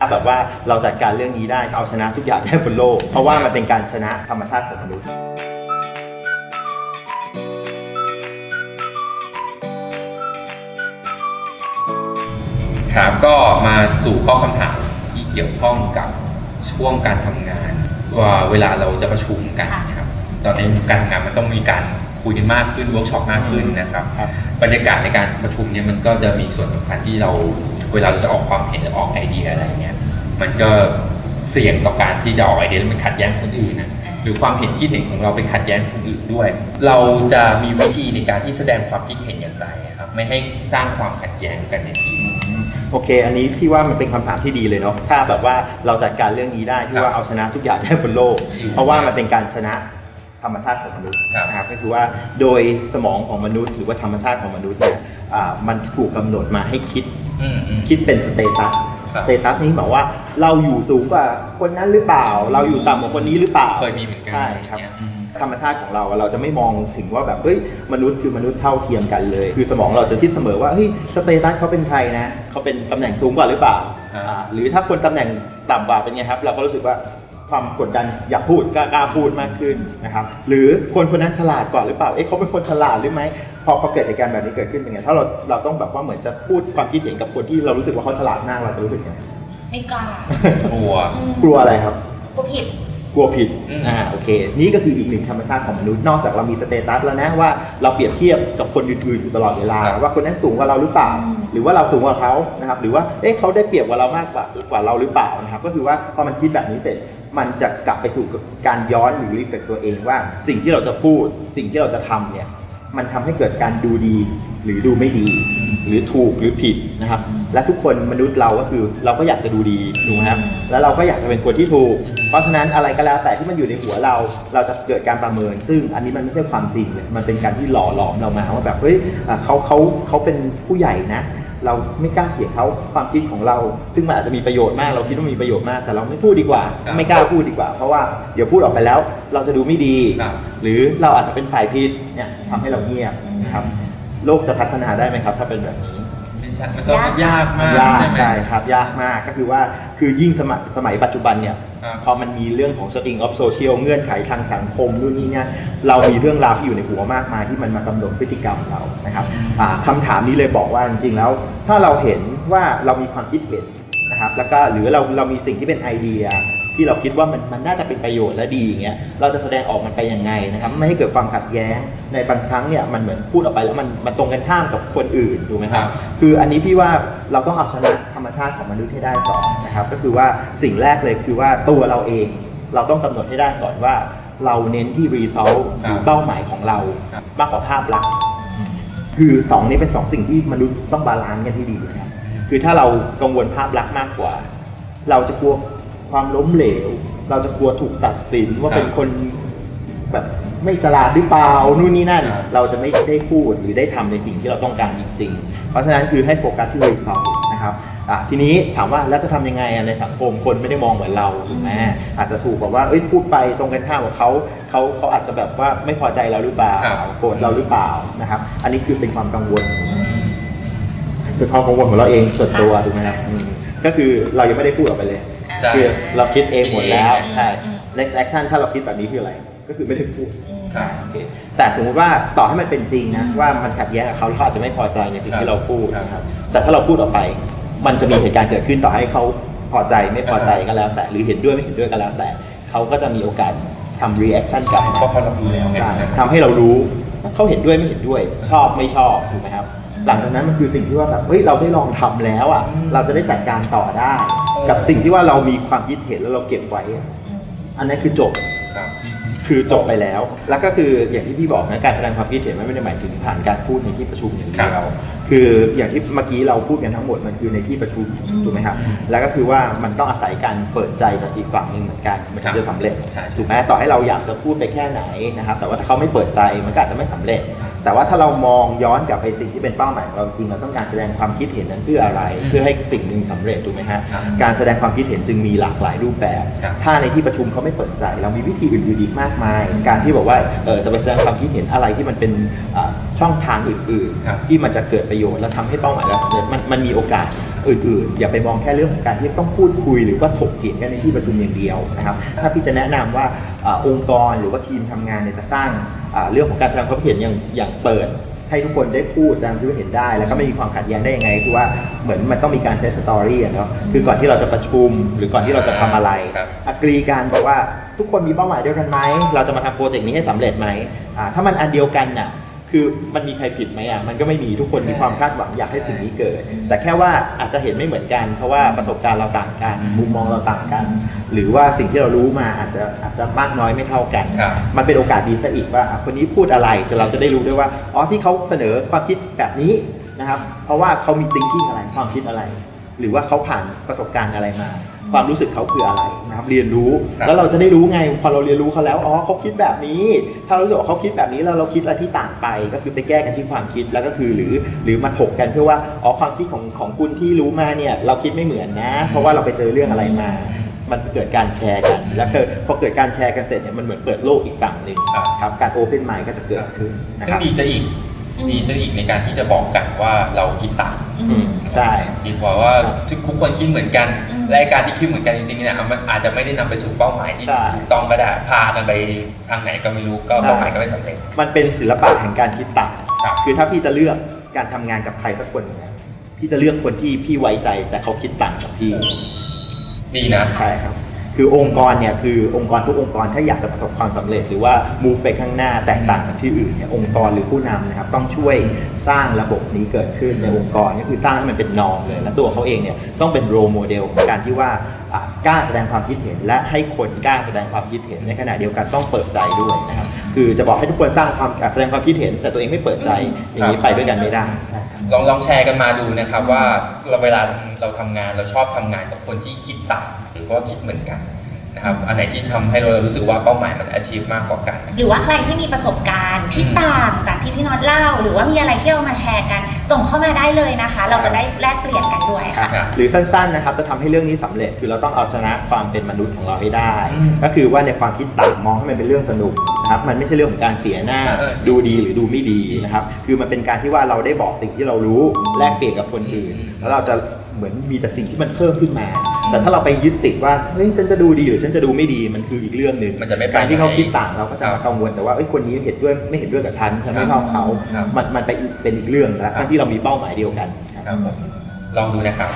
ถ้าแบบว่าเราจัดการเรื่องนี้ได้เอาชนะทุกอย่างได้บนโลก เพราะว่ามันเป็นการชนะธรรมชาติของมนุษย์ ครับก็มาสู่ข้อคำถามที่เกี่ยวข้องกับช่วงการทำงาน ว่าเวลาเราจะประชุมกันนะครับตอนนี้การทำงานมันต้องมีการคุยกันมากขึ้นเวิร์กช็อปมากขึ้นนะครับ ครับ บรรยากาศในการประชุมเนี่ยมันก็จะมีส่วนสำคัญที่เรา เวลาเราจะออกความเห็นหรือออกไอเดียอะไรเนี่ยมันก็เสี่ยงต่อการที่จะออกไอเดียแล้วมันขัดแย้งคนอื่นนะหรือความเห็นคิดเห็นของเราไปขัดแย้งคนอื่นด้วย เราจะมีวิธีในการที่แสดงความคิดเห็นอย่างไรครับไม่ให้สร้างความขัดแย้งกันในทีมโอเค อันนี้พี่ว่ามันเป็นคำถามที่ดีเลยเนาะ ถ้าแบบว่าเราจัดการเรื่องนี้ได้พี่ว่าเอาชนะทุกอย่างได้บนโลกจริงเพราะว่ามันเป็นการชนะธรรมชาติของมนุษย์ครับนะครับก็คือว่าโดยสมองของมนุษย์ หรือว่าธรรมชาติของมนุษย์เนี่ยอ่ามันถูกกำหนดมาให้คิดอืมอืม คิดเป็นสเตตัสครับสเตตัสนี้หมายว่าเราอยู่สูงกว่าคนนั้นหรือเปล่า เราอยู่ต่ำกว่าคนนี้หรือเปล่าเคยมีเหมือนกันใช่ครับอย่างเงี้ยอืมธรรมชาติของเราเราจะไม่มองถึงว่าแบบเฮ้ยมนุษย์คือมนุษย์เท่าเทียมกันเลย คือสมองเราจะคิดเสมอว่าเฮ้ยสเตตัสเขาเป็นใครนะเขาเป็นตำแหน่งสูงกว่าหรือเปล่าอ่าอ่าหรือถ้าคนตำแหน่งต่ำกว่าเป็นไงครับ เราก็รู้สึกว่า ความกดดันอยากพูดกล้ากล้าพูดมากขึ้นนะครับ หรือคนคนนั้นฉลาดกว่าหรือเปล่า เอ๊ะเขาเป็นคนฉลาดหรือไม่พอพอเกิดเหตุการณ์แบบนี้เกิดขึ้นเป็นไง ถ้าเราเราต้องแบบว่าเหมือนจะพูดความคิดเห็นกับคนที่เรารู้สึกว่าเขาฉลาดมากเราจะรู้สึกยังไงไม่กล้ากลัวอืมกลัวอะไรครับกลัวผิดกลัวผิดอืมอ่า โอเค นี่ก็คืออีกหนึ่งธรรมชาติของมนุษย์ นอกจากเรามีสเตตัสแล้วนะว่าเราเปรียบเทียบกับคนอื่นๆอยู่ตลอดเวลาครับว่าคนนั้นสูงกว่าเราหรือเปล่าอืมหรือว่าเราสูงกว่าเขานะครับ หรือว่า เอ๊ะเขาได้เปรียบกว่าเรามากกว่ากว่าเราหรือเปล่านะครับ ก็คือว่าพอมันคิดแบบนี้เสร็จ มันจะกลับไปสู่การย้อนหรือรีเฟกตัวเองว่า สิ่งที่เราจะพูด สิ่งที่เราจะทำเนี่ยมันทำให้เกิดการดูดีหรือดูไม่ดี หรือถูกหรือผิดนะครับ และทุกคนมนุษย์เราก็คือเราก็อยากจะดูดีถูกไหมครับแล้วเราก็อยากจะเป็นคนที่ถูก เพราะฉะนั้นอะไรก็แล้วแต่ที่มันอยู่ในหัวเรา เราจะเกิดการประเมิน ซึ่งอันนี้มันไม่ใช่ความจริงเลยมันเป็นการที่หล่อหลอมเรามาว่าแบบเฮ้ยเขาเขาเขาเป็นผู้ใหญ่นะ เราไม่กล้าเถียงเขาความคิดของเรา ซึ่งมันอาจจะมีประโยชน์มาก เราคิดว่ามีประโยชน์มาก แต่เราไม่พูดดีกว่า ครับไม่กล้าพูดดีกว่า เพราะว่าเดี๋ยวพูดออกไปแล้ว เราจะดูไม่ดี ครับ หรือเราอาจจะเป็นฝ่ายผิดเนี่ยทำให้เราเงียบนะครับ โลกจะพัฒนาได้ไหมครับ ถ้าเป็นแบบนี้ไม่ ใช่มันต้องยากมากยากใช่ไหม ใช่ครับยากมากก็คือว่าคือยิ่งสมัยสมัยปัจจุบันเนี่ยครับ พอมันมีเรื่องของ string of social เงื่อนไขทางสังคมนู่นนี่เนี่ยเรามีเรื่องราวที่อยู่ในหัวมากมายที่มันมากำหนดพฤติกรรมเรานะครับอ่าคำถามนี้เลยบอกว่าจริงๆแล้ว ถ้าเราเห็นว่าเรามีความคิดเห็นนะครับแล้วก็หรือเราเรามีสิ่งที่เป็นไอเดีย ที่เราคิดว่ามันมันน่าจะเป็นประโยชน์และดีอย่างเงี้ยเราจะแสดงออกมันไปยังไงนะครับไม่ให้เกิดความขัดแย้งในบางครั้งเนี่ยมันเหมือนพูดออกไปแล้วมันมันตรงกันข้ามกับคนอื่นถูกไหมครับคืออันนี้พี่ว่าเราต้องเอาชนะธรรมชาติของมนุษย์ให้ได้ก่อนนะครับก็คือว่าสิ่งแรกเลยคือว่าตัวเราเอง เราต้องกำหนดให้ได้ก่อนว่า เราเน้นที่ result หรือเป้าหมายของเราครับมากกว่าภาพลักษณ์คือสองนี้เป็นสองสิ่งที่มนุษย์ต้องบาลานซ์กันที่ดีนะครับคือถ้าเรากังวลภาพลักษณ์มากกว่า เราจะกลัว ความล้มเหลว เราจะกลัวถูกตัดสินว่าครับเป็นคนแบบไม่ฉลาดหรือเปล่านู่นนี่นั่นครับเราจะไม่ได้พูดหรือได้ทำในสิ่งที่เราต้องการจริง ๆ เพราะฉะนั้นคือให้โฟกัสที่ result นะครับอะทีนี้ถามว่าแล้วจะทำยังไงอะในสังคมคนไม่ได้มองเหมือนเราถูกไหมอาจจะถูกแบบว่าเอ้ยพูดไปตรงกันข้ามกับเขาเขาเขาอาจจะแบบว่าไม่พอใจเราหรือเปล่าครับโกรธเราหรือเปล่านะครับ อันนี้คือเป็นความกังวลเป็นความกังวลของเราเองส่วนตัวถูกไหมครับอืมก็คือเรายังไม่ได้พูดออกไปเลย ใช่ คือเราคิดเองหมดแล้วคิดเอง ใช่อืม next action ถ้าเราคิดแบบนี้คืออะไร ก็คือไม่ได้พูดครับ โอเคแต่สมมุติว่าต่อให้มันเป็นจริงนะว่ามันขัดแย้งกับเขาเขาอาจจะไม่พอใจในสิ่งครับที่เราพูดครับนะครับแต่ถ้าเราพูดออกไป มันจะมีเหตุการณ์เกิดขึ้นต่อให้เขาพอใจไม่พอใจก็แล้วแต่หรือเห็นด้วยไม่เห็นด้วยก็แล้วแต่เขาก็จะมีโอกาสทำ reaction กลับมา เพราะเขารับรู้แล้วไงใช่ทำให้เรารู้ว่าเขาเห็นด้วยไม่เห็นด้วย ชอบไม่ชอบถูกไหมครับ หลังจากนั้นมันคือสิ่งที่ว่าแบบเฮ้ยเราได้ลองทำแล้วอะอืมเราจะได้จัดการต่อได้ กับสิ่งที่ว่าเรามีความคิดเห็นแล้วเราเก็บไว้อะอันนั้นคือจบ ครับคือจบไปแล้ว แล้วก็คืออย่างที่พี่บอกนะการแสดงความคิดเห็นมันไม่ได้หมายถึงผ่านการพูดในที่ประชุมอย่างเดีครัยวบคืออย่างที่เมื่อกี้เราพูดกันทั้งหมดมันคือในที่ประชุมอืมถูกไหมครับแล้วก็คือว่ามันต้องอาศัยการเปิดใจจากอีกฝั่งหนึ่งเหมือนกันมันถึครังบจะสำเร็จใช่ใช่ถูกไหมต่อให้เราอยากจะพูดไปแค่ไหนนะครับแต่ว่าถ้าเขาไม่เปิดใจมันก็อาจจะไม่สำเร็จ แต่ว่าถ้าเรามองย้อนกลับไปสิ่งที่เป็นเป้าหมายของเราจริงเราต้องการแสดงความคิดเห็นนั้นเพื่ออะไรอืมเพื่อให้สิ่งหนึ่งสำเร็จถูกไหมฮะครับการแสดงความคิดเห็นจึงมีหลากหลายรูปแบบครับถ้าในที่ประชุมเขาไม่เปิดใจ เรามีวิธีอื่นๆอีกมากมาย การที่บอกว่าเออจะไปแสดงความคิดเห็นอะไรที่มันเป็นอ่าช่องทางอื่นครับๆที่มันจะเกิดประโยชน์และทำให้เป้าหมายเราสำเร็จมันมันมีโอกาสอื่นๆ อย่าไปมองแค่เรื่องของการที่ต้องพูดคุยหรือว่าถกเถียงกันในที่ประชุมอย่างเดียวนะครับถ้าพี่จะแนะนำว่าอาองค์กรหรือว่าทีมทำงานเนี่ยจะสร้างอ่า เรื่องของการแสดงความเห็นอย่างอย่างเปิด ให้ทุกคนได้พูดแสดงความคิดเห็นได้ แล้วก็ไม่มีความขัดแย้งได้ยังไงคือว่าเหมือนมันต้องมีการเซตสตอรี่อะเนาะคือก่อนที่เราจะประชุม หรือก่อนที่เราจะทำอะไรครับอักรีกันบอกว่าทุกคนมีเป้าหมายเดียวกันไหมเราจะมาทำโปรเจกต์นี้ให้สำเร็จไหมอ่าถ้ามันอันเดียวกันน่ะ คือมันมีใครผิดไหมอะมันก็ไม่มีทุกคนมีความคาดหวังอยากให้สิ่งนี้เกิด แต่แค่ว่าอาจจะเห็นไม่เหมือนกัน เพราะว่าประสบการณ์เราต่างกันมุมมองเราต่างกัน หรือว่าสิ่งที่เรารู้มาอาจจะอาจจะมากน้อยไม่เท่ากัน ครับ มันเป็นโอกาสดีซะอีกว่าอะคนนี้พูดอะไรจะเราจะได้รู้ด้วยว่าอ๋อที่เขาเสนอความคิดแบบนี้นะครับ เพราะว่าเขามี thinking อะไรความคิดอะไร หรือว่าเขาผ่านประสบการณ์อะไรมา ความรู้สึกเขาคืออะไรนะครับเรียนรู้ครับแล้วเราจะได้รู้ไงพอเราเรียนรู้เขาแล้วอ๋อเขาคิดแบบนี้ ถ้าเรารู้สึกว่าเขาคิดแบบนี้แล้วเราคิดอะไรที่ต่างไป ก็คือไปแก้กันที่ความคิดแล้วก็คือหรือหรือมาถกกันเพื่อว่าอ๋อความคิดของของคุณที่รู้มาเนี่ยเราคิดไม่เหมือนนะ เพราะว่าเราไปเจอเรื่องอะไรมา มันเกิดการแชร์กัน แล้วคือพอเกิดการแชร์กันเสร็จเนี่ยมันเหมือนเปิดโลกอีกฝั่งหนึ่งครับ ครับการโอเพนไมล์ก็จะเกิดขึ้นนะซึ่คงรับ ดีซะอีก อืม ดีซะอีกในการที่จะบอกกันว่าเราคิดต่าง อือืมมใช่ ดีกว่าว่าครับทุกคนคิดเหมือนกัน อืม และไอ้การที่คิดเหมือนกันจริงๆเนี่ยมันอาจจะไม่ได้นำไปสู่เป้าหมายที่ใช่ถูกต้องก็ได้พากันไปทางไหนก็ไม่รู้ก็ใช่ เป้าหมายก็ไม่สำเร็จ มันเป็นศิลปะแห่งการคิดต่างครับ คือถ้าพี่จะเลือกการทำงานกับใครสักคนหนึ่งนะพี่จะเลือกคนที่พี่ไว้ใจแต่เขาคิดต่างจากพี่ดีนะ ใช่ครับ คือองค์กรเนี่ยคือองค์กรทุกองค์กรถ้าอยากจะประสบความสำเร็จ หรือว่ามูฟไปข้างหน้าแตกต่างจากที่อื่นเนี่ยองค์กรหรือผู้นำนะครับต้องช่วยสร้างระบบนี้เกิดขึ้นในองค์กรก็คือสร้างให้มันเป็นนอมเลย และตัวเขาเองเนี่ยต้องเป็นโรโมเดลของการที่ว่า กล้าแสดงความคิดเห็น และให้คนกล้าแสดงความคิดเห็นในขณะเดียวกันต้องเปิดใจด้วยนะครับคือจะบอกให้ทุกคนสร้างความอะแสดงความคิดเห็น แต่ตัวเองไม่เปิดใจอย่างนี้ไปด้วยกันไม่ได้ใช่ครับลองลองแชร์กันมาดูนะครับว่าเราเวลาเราทำงานเราชอบทำงานกับคนที่คิดต่างหรือว่าคิดเหมือนกันนะครับอันไหนที่ทำให้เรารู้สึกว่าเป้าหมายมัน achieve มากกว่ากัน หรือว่าใครที่มีประสบการณ์ที่อืมต่างจากที่ พี่น็อตเล่า หรือว่ามีอะไรที่เอามาแชร์กัน ส่งเข้ามาได้เลยนะคะ เราจะได้แลกเปลี่ยนกันด้วยค่ะ ครับ หรือสั้นๆนะครับจะทำให้เรื่องนี้สำเร็จคือเราต้องเอาชนะความเป็นมนุษย์ของเราให้ได้ อืมก็คือว่าในความคิดต่างมองให้มันเป็นเรื่องสนุกนะครับมันไม่ใช่เรื่องของการเสียหน้า เออดูดีหรือดูไม่ดีนะครับคือมันเป็นการที่ว่าเราได้บอกสิ่งที่เรารู้แลกเปลี่ยนกับคนอื่นแล้วเราจะเหมือนมีจากสิ่งที่มันเพิ่มขึ้นมา แต่ถ้าเราไปยึดติดว่าเฮ้ยฉันจะดูดีหรือฉันจะดูไม่ดีมันคืออีกเรื่องหนึ่งมันจะไม่ไปการที่เขาไหนคิดต่างเราก็จะครัมาบกังวลแต่ว่าเอ้ยคนนี้เห็นด้วยไม่เห็นด้วยกับฉันฉันไม่ชอบเขาครับมันมันไปอีกเป็นอีกเรื่องแล้วครับทั้งที่เรามีเป้าหมายเดียวกันครับครับผมลองดูนะครับ